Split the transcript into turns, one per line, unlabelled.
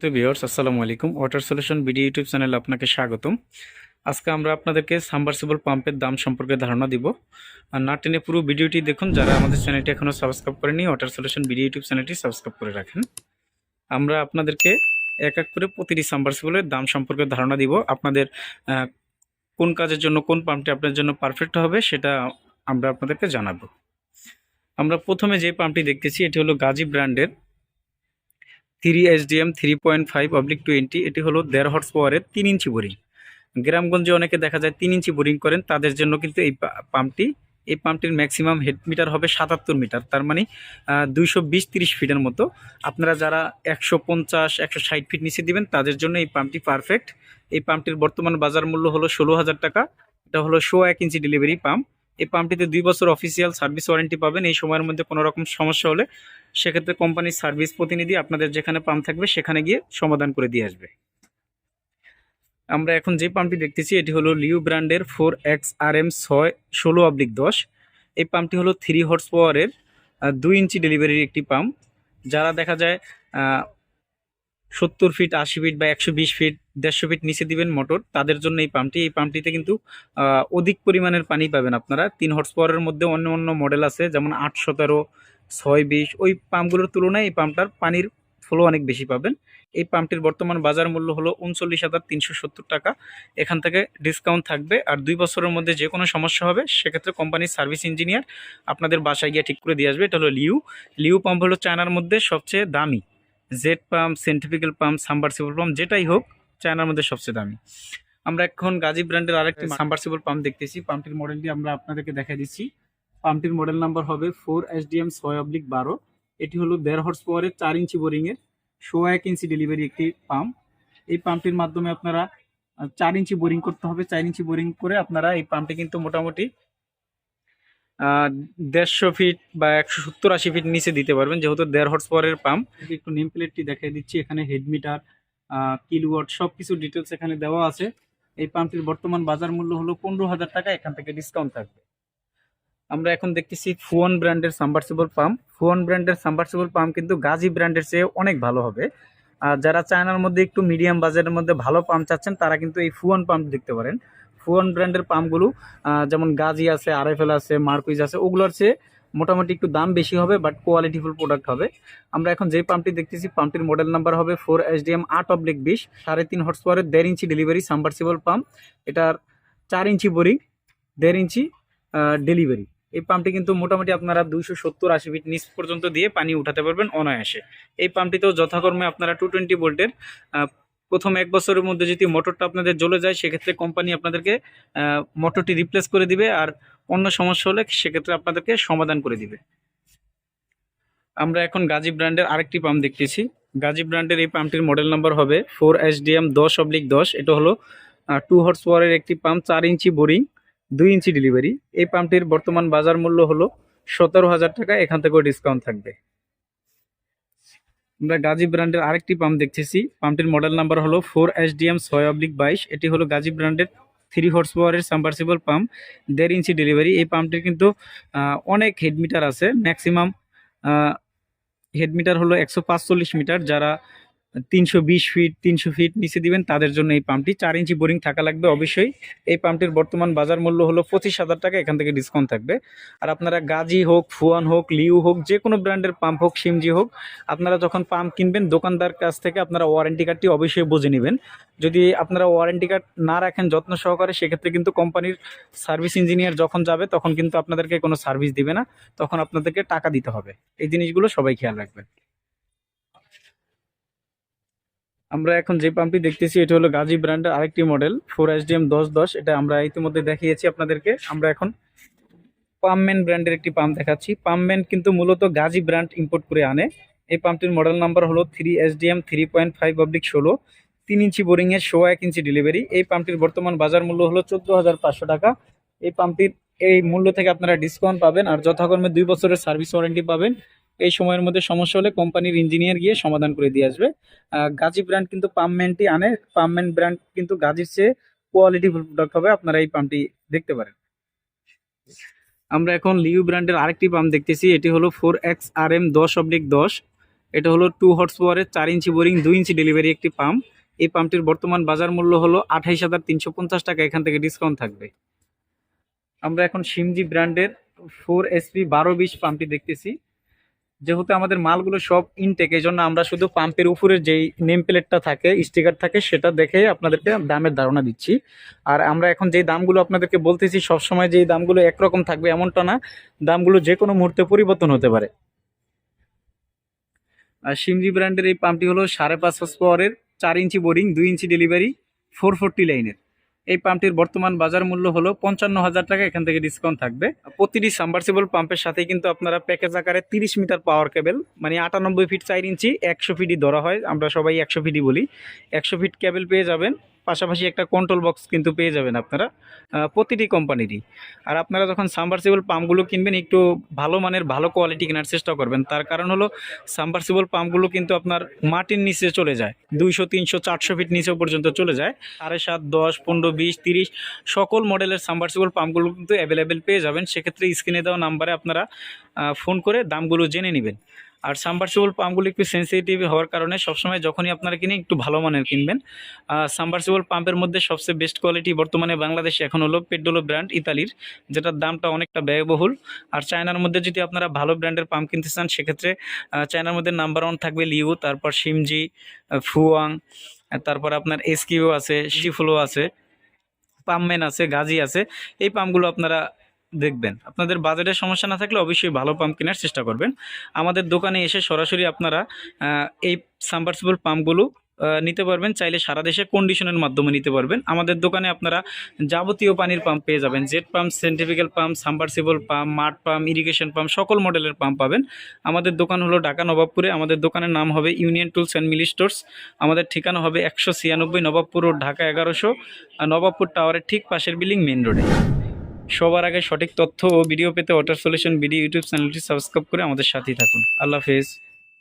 তো ভিউয়ার্স, আসসালামু আলাইকুম। ওয়াটার সলিউশন বিডি ইউটিউব চ্যানেলে আপনাকে স্বাগতম। আজকে আমরা আপনাদেরকে সাবমার্সিবল পাম্পের দাম সম্পর্কে ধারণা দিব। আর না টেনে পুরো ভিডিওটি দেখুন, যারা আমাদের চ্যানেলটি এখনও সাবস্ক্রাইব করেনি ওয়াটার সলিউশন বিডি ইউটিউব চ্যানেলটি সাবস্ক্রাইব করে রাখেন। আমরা আপনাদেরকে এক এক করে প্রতিটি সাবমার্সিবলের দাম সম্পর্কে ধারণা দিব। আপনাদের কোন কাজের জন্য, কোন পাম্পটি আপনার জন্য পারফেক্ট হবে, সেটা আমরা আপনাদেরকে জানাব। আমরা প্রথমে যে পাম্পটি দেখতেছি, এটি হলো গাজী ব্র্যান্ডের three SDM three point five oblique twenty এটি হলো দেড় হর্স পাওয়ারের তিন ইঞ্চি বোরিং গ্রামগঞ্জে অনেকে দেখা যায় তিন ইঞ্চি বোরিং করেন, তাদের জন্য কিন্তু এই পাম্পটি এই পাম্পটির ম্যাক্সিমাম হেড মিটার হবে সাতাত্তর মিটার তার মানে দুইশো বিশ তিরিশ ফিটের মতো। আপনারা যারা একশো পঞ্চাশ, একশো ষাট ফিট নিচে দিবেন, তাদের জন্য এই পাম্পটি পারফেক্ট এই পাম্পটির বর্তমান বাজার মূল্য হলো ষোলো হাজার টাকা, এটা হলো শো এক ইঞ্চি ডেলিভারি পাম্প এই পাম্পটিতে দুই বছর অফিসিয়াল সার্ভিস ওয়ারেন্টি পাবেন। এই সময়ের মধ্যে কোনো রকম সমস্যা হলে সেক্ষেত্রে কোম্পানির সার্ভিস প্রতিনিধি আপনাদের যেখানে পাম্প থাকবে সেখানে গিয়ে সমাধান করে দিয়ে আসবে। আমরা এখন যে পাম্পটি দেখতেছি, এটি হলো লিউ ব্র্যান্ডের ফোর এক্স আর এম ছয় ষোলো অবলিক দশ। এই পাম্পটি হলো থ্রি হর্স পাওয়ারের দুই ইঞ্চি ডেলিভারির একটি পাম্প। যারা দেখা যায় সত্তর ফিট আশি ফিট বা একশো বিশ ফিট দেড়শো ফিট নিচে দিবেন মোটর তাদের জন্য এই পাম্পটি এই পাম্পটিতে কিন্তু অধিক পরিমাণের পানি পাবেন আপনারা। তিন হর্স পাওয়ারের মধ্যে অন্য অন্য মডেল আছে, যেমন আট সতেরো, ছয় বিশ। ওই পাম্পগুলোর তুলনায় এই পাম্পটার পানির ফ্লো অনেক বেশি পাবেন। এই পাম্পটির বর্তমান বাজার মূল্য হলো উনচল্লিশ হাজার তিনশো সত্তর টাকা। এখান থেকে ডিসকাউন্ট থাকবে। আর দুই বছরের মধ্যে যে কোনো সমস্যা হবে, সেক্ষেত্রে কোম্পানির সার্ভিস ইঞ্জিনিয়ার আপনাদের বাসায় গিয়ে ঠিক করে দিয়ে আসবে। এটা হলো লিউ। লিউ পাম্প হলো চায়নার মধ্যে সবচেয়ে দামি। Jet pump centrifugal pump submersible pump যেটাই হোক চায়নার মধ্যে সবচেয়ে দামি। আমরা এখন গাজী ব্র্যান্ডের আরেকটি সাম্বারসিবল পাম্প দেখতেছি। পাম্পটির মডেলটি আমরা আপনাদেরকে দেখাই দিচ্ছি। পাম্পটির মডেল নাম্বার হবে ফোর এস এসডিএম ছয় অবলিক বারো। এটি হলো দেড় হর্স পাওয়ারের চার ইঞ্চি বোরিংয়ের শো এক ইঞ্চি ডেলিভারি একটি পাম্প এই পাম্পটির মাধ্যমে আপনারা চার ইঞ্চি বোরিং করতে হবে। চার ইঞ্চি বোরিং করে আপনারা এই পাম্পটি কিন্তু মোটামুটি দেড়শো ফিট বা একশো সত্তর আশি ফিট নিচে দিতে পারবেন যেহেতু দেড় হর্স পাওয়ারের পাম্প একটু নেম প্লেটটি দেখিয়ে দিচ্ছি এখানে হেড মিটার কিলোওয়াট সব কিছু ডিটেলস এখানে দেওয়া আছে। এই পাম্পটির বর্তমান বাজার মূল্য হলো পনেরো হাজার টাকা এখান থেকে ডিসকাউন্ট থাকবে। আমরা এখন দেখতেছি ফুয়ন ব্র্যান্ডের সাম্বারসিবল পাম্প ফুয়ন ব্র্যান্ডের সাম্বারসিবল পাম্প কিন্তু গাজী ব্র্যান্ডের চেয়ে অনেক ভালো হবে। আর যারা চায়নার মধ্যে একটু মিডিয়াম বাজারের মধ্যে ভালো পাম্প চাচ্ছেন তারা কিন্তু এই ফুয়ন পাম্প দেখতে পারেন। ফুয়ন ব্র্যান্ডের পাম্পগুলো যেমন গাজি আছে, আরএফএল আছে, মার্কুইজ আছে, ওগুলোর চেয়ে মোটামুটি একটু দাম বেশি হবে বাট কোয়ালিটিফুল প্রোডাক্ট হবে। আমরা এখন যে পাম্পটি দেখতেছি, পাম্পটির মডেল নাম্বার হবে ফোর এইচডিএম আট অবলিক বিশ, সাড়ে তিন হর্স পাওয়ারের দেড় ইঞ্চি ডেলিভারি সাম্বারসিবল পাম্প এটার চার ইঞ্চি বোরিং দেড় ইঞ্চি ডেলিভারি এই পাম্পটি কিন্তু মোটামুটি আপনারা দুইশো সত্তর আশি ফিট নিচ পর্যন্ত দিয়ে পানি উঠাতে পারবেন অনায়াসে। এই পাম্পটিতেও যথাকর্মে আপনারা টু টোয়েন্টি ভোল্টের প্রথম এক বছরের মধ্যে যদি মোটরটা আপনাদের জ্বলে যায়, সেক্ষেত্রে কোম্পানি আপনাদেরকে মোটরটি রিপ্লেস করে দিবে আর অন্য সমস্যা হলে সেক্ষেত্রে আপনাদেরকে সমাধান করে দিবে। আমরা এখন গাজী ব্র্যান্ডের আরেকটি পাম্প দেখতেছি। গাজী ব্র্যান্ডের এই পাম্পটির মডেল নাম্বার হবে ফোর এসডিএম দশ অবলিক দশ। এটা হলো টু হর্স পাওয়ারের একটি পাম্প চার ইঞ্চি বোরিং দুই ইঞ্চি ডেলিভারি এই পাম্পটির বর্তমান বাজার মূল্য হলো সতেরো হাজার টাকা, এখান থেকেও ডিসকাউন্ট থাকবে। আমরা গাজী ব্র্যান্ডের আরেকটি পাম্প দেখতেছি। পাম্পটির মডেল নাম্বার হলো ফোর এস এসডিএম ছয় অব্লিক বাইশ। এটি হলো গাজী ব্র্যান্ডের থ্রি হর্স পাওয়ারের সাম্পার্সিবল পাম্প দেড় ইঞ্চি ডেলিভারি এই পাম্পটির কিন্তু অনেক হেডমিটার আছে। ম্যাক্সিমাম হেডমিটার হলো একশো মিটার যারা তিনশো বিশ ফিট তিনশো ফিট নিচে দিবেন, তাদের জন্য এই পাম্পটি। চার ইঞ্চি বোরিং থাকা লাগবে অবশ্যই। এই পাম্পটির বর্তমান বাজার মূল্য হলো পঁচিশ হাজার টাকা, এখান থেকে ডিসকাউন্ট থাকবে। আর আপনারা গাজি হোক, ফুয়ান হোক, লিউ হোক, যে কোনো ব্র্যান্ডের পাম্প হোক, সিমজি হোক, আপনারা যখন পাম্প কিনবেন, দোকানদার কাছ থেকে আপনারা ওয়ারেন্টি কার্ডটি অবশ্যই বুঝে নেবেন। যদি আপনারা ওয়ারেন্টি কার্ড না রাখেন, যত্ন সহকারে, সেক্ষেত্রে কিন্তু কোম্পানির সার্ভিস ইঞ্জিনিয়ার যখন যাবে, তখন কিন্তু আপনাদেরকে কোনো সার্ভিস দিবে না। তখন আপনাদেরকে টাকা দিতে হবে। এই জিনিসগুলো সবাই খেয়াল রাখবেন। আমরা এখন যে পাম্পটি দেখতেছি, এটা হলো গাজী ব্র্যান্ডের আরেকটি মডেল ফোর এসডিএম দশ দশ। এটা আমরা ইতিমধ্যে দেখিয়েছি আপনাদেরকে। আমরা এখন পামম্যান ব্র্যান্ডের একটি পাম্প দেখাচ্ছি। পামম্যান কিন্তু মূলত গাজী ব্র্যান্ড ইম্পোর্ট করে আনে। এই পাম্পটির মডেল নাম্বার হলো three S SDM three point five oblique ষোলো। তিন ইঞ্চি বোরিংয়ের শো এক ইঞ্চি ডেলিভারি এই পাম্পটির বর্তমান বাজার মূল্য হলো চোদ্দ হাজার পাঁচশো টাকা। এই পাম্পটির এই মূল্য থেকে আপনারা ডিসকাউন্ট পাবেন আর যথাকর্মে দুই বছরের সার্ভিস ওয়ারেন্টি পাবেন। এই সময়ের মধ্যে সমস্যা হলে কোম্পানির ইঞ্জিনিয়ার গিয়ে সমাধান করে দিয়ে আসবে। গাজী ব্র্যান্ড কিন্তু পাম্পম্যানটি আনে পাম্পম্যান ব্র্যান্ড কিন্তু গাজীর চেয়ে কোয়ালিটি প্রোডাক্ট হবে, আপনারা এই পাম্পটি দেখতে পারেন। আমরা এখন লিউ ব্র্যান্ডের আরেকটি পাম্প দেখতেছি, এটি হলো ফোর এক্স আর এম দশ অবলিক দশ। এটা হলো টু হর্স পাওয়ারের চার ইঞ্চি বোরিং, দুই ইঞ্চি ডেলিভারি একটি পাম্প এই পাম্পটির বর্তমান বাজার মূল্য হলো আঠাইশ হাজার তিনশো পঞ্চাশ টাকা, এখান থেকে ডিসকাউন্ট থাকবে। আমরা এখন সিমজি ব্র্যান্ডের ফোর এসপি বারো বিশ পাম্পটি দেখতেছি। যেহেতু আমাদের মালগুলো সব ইনটেক এই জন্য আমরা শুধু পাম্পের উপরের যেই নেম প্লেটটা থাকে স্টিকার থাকে, সেটা দেখে আপনাদেরকে দামের ধারণা দিচ্ছি। আর আমরা এখন যেই দামগুলো আপনাদেরকে বলতেছি, সবসময় যেই দামগুলো একরকম থাকবে এমনটা না, দামগুলো যে কোনো মুহূর্তে পরিবর্তন হতে পারে। আর সিমজি ব্র্যান্ডের এই পাম্পটি হলো সাড়ে পাঁচ হর্স পাওয়ারের চার ইঞ্চি বোরিং, দুই ইঞ্চি ডেলিভারি ফোর ফোরটি লাইনের এই পাম্পটির বর্তমান বাজার মূল্য হলো পঞ্চান্ন হাজার টাকা, এখান থেকে ডিসকাউন্ট থাকবে। প্রতিটি সাম্বার্সিবল পাম্পের সাথে কিন্তু আপনারা প্যাকেজ আকারে তিরিশ মিটার পাওয়ার কেবেল মানে আটানব্বই ফিট চার ইঞ্চি একশো ফিটই ধরা হয়, আমরা সবাই একশো ফিটই বলি। একশো ফিট কেবেল পেয়ে যাবেন। পাশাপাশি একটা কন্ট্রোল বক্স কিন্তু পেয়ে যাবেন আপনারা প্রতিটি কোম্পানিরই আর আপনারা যখন সাবমার্সিবল পাম্পগুলো কিনবেন, একটু ভালো মানের, ভালো কোয়ালিটি কেনার চেষ্টা করবেন। তার কারণ হলো সাবমার্সিবল পাম্পগুলো কিন্তু আপনার মাটির নিচে চলে যায়। দুইশো, তিনশো, চারশো ফিট নিচে পর্যন্ত চলে যায়। সাড়ে সাত, দশ, পনেরো, বিশ, তিরিশ, সকল মডেলের সাবমার্সিবল পাম্পগুলো কিন্তু অ্যাভেলেবেল পেয়ে যাবেন। সেক্ষেত্রে স্ক্রিনে দেওয়া নাম্বারে আপনারা ফোন করে দামগুলো জেনে নেবেন। আর সাবমার্সিবল পাম্পগুলি একটু সেন্সিটিভ হওয়ার কারণে সবসময় যখনই আপনারা কিনে একটু ভালো মানের কিনবেন। সাবমার্সিবল পাম্পের মধ্যে সবচেয়ে বেস্ট কোয়ালিটি বর্তমানে বাংলাদেশে এখন হলো পেড্রোলো ব্র্যান্ড ইতালির, যেটার দামটা অনেকটা ব্যয়বহুল। আর চায়নার মধ্যে যদি আপনারা ভালো ব্র্যান্ডের পাম্প কিনতে চান, সেক্ষেত্রে চায়নার মধ্যে নাম্বার ওয়ান থাকবে লিউ, তারপর সিমজি ফুয়াং তারপর আপনার এসকিউ আছে, শিফুলো আছে, পাম্পম্যান আছে, গাজি আছে। এই পাম্পগুলো আপনারা দেখবেন। আপনাদের বাজেটের সমস্যা না থাকলে অবশ্যই ভালো পাম্প কেনার চেষ্টা করবেন। আমাদের দোকানে এসে সরাসরি আপনারা এই সাবমার্সিবল পাম্পগুলো নিতে পারবেন। চাইলে সারা দেশে কন্ডিশনের মাধ্যমে নিতে পারবেন। আমাদের দোকানে আপনারা যাবতীয় পানির পাম্প পেয়ে যাবেন। Jet pump centrifugal pump submersible pump মাঠ পাম্প ইরিগেশন পাম্প সকল মডেলের পাম্প পাবেন। আমাদের দোকান হলো ঢাকা নবাবপুরে। আমাদের দোকানের নাম হবে ইউনিয়ন টুলস অ্যান্ড মিলি স্টোর্স আমাদের ঠিকানা হবে একশো ছিয়ানব্বই নবাবপুর রোড, ঢাকা এগারোশো, নবাবপুর টাওয়ারের ঠিক পাশের বিল্ডিং মেন রোডে সবার আগে সঠিক তথ্য ও ভিডিও পেতে ওয়াটার সলিউশন ভিডিও ইউটিউব চ্যানেলটি সাবস্ক্রাইব করে আমাদের সাথেই থাকুন। আল্লাহ হাফেজ।